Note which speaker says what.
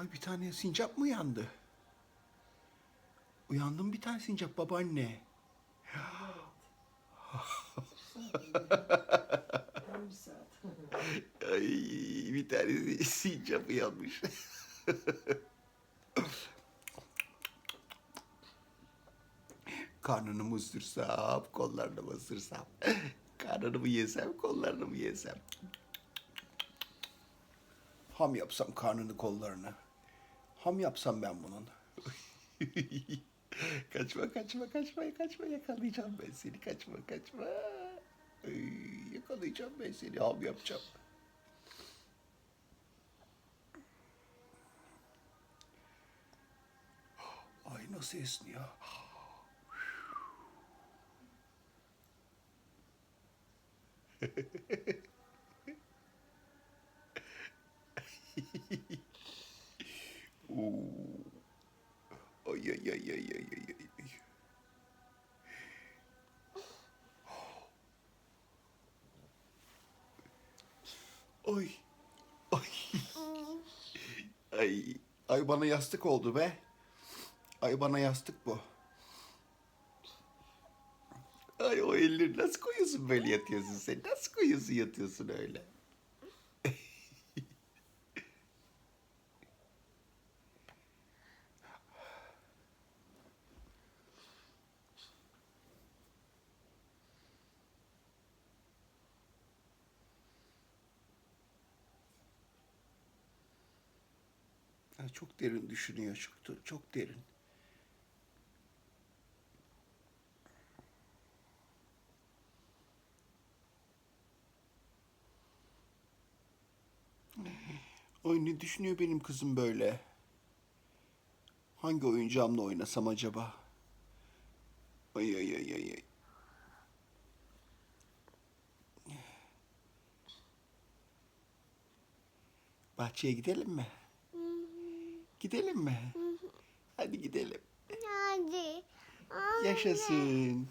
Speaker 1: Ay bir tane sincap mı uyandı? Uyandım bir tane sincap babaanne. Ay bir tane sincap uyanmış. Karnını mı ısırsam, kollarını mı ısırsam? Karnını mı yesem, kollarını mı yesem? Ham yapsam karnını kollarını. Ham yapsam ben bunun. kaçma kaçma kaçma kaçma yakalayacağım ben seni kaçma kaçma. Ay, yakalayacağım ben seni ham yapacağım. Ay nasıl esniyor. Oo. Ay ay ay ay ay ay ay. ay. Ay. Bana yastık oldu be. Ay bana yastık bu. Ay o elleri nasıl koyuyorsun böyle yatıyorsun sen? Nasıl koyuyorsun yatıyorsun öyle? Ay, çok derin düşünüyor. Çok, çok derin. Ay ne düşünüyor benim kızım böyle? Hangi oyuncağımla oynasam acaba? Ay ay ay ay ay. Bahçeye gidelim mi? Gidelim mi? Hadi gidelim.
Speaker 2: Hadi.
Speaker 1: Yaşasın.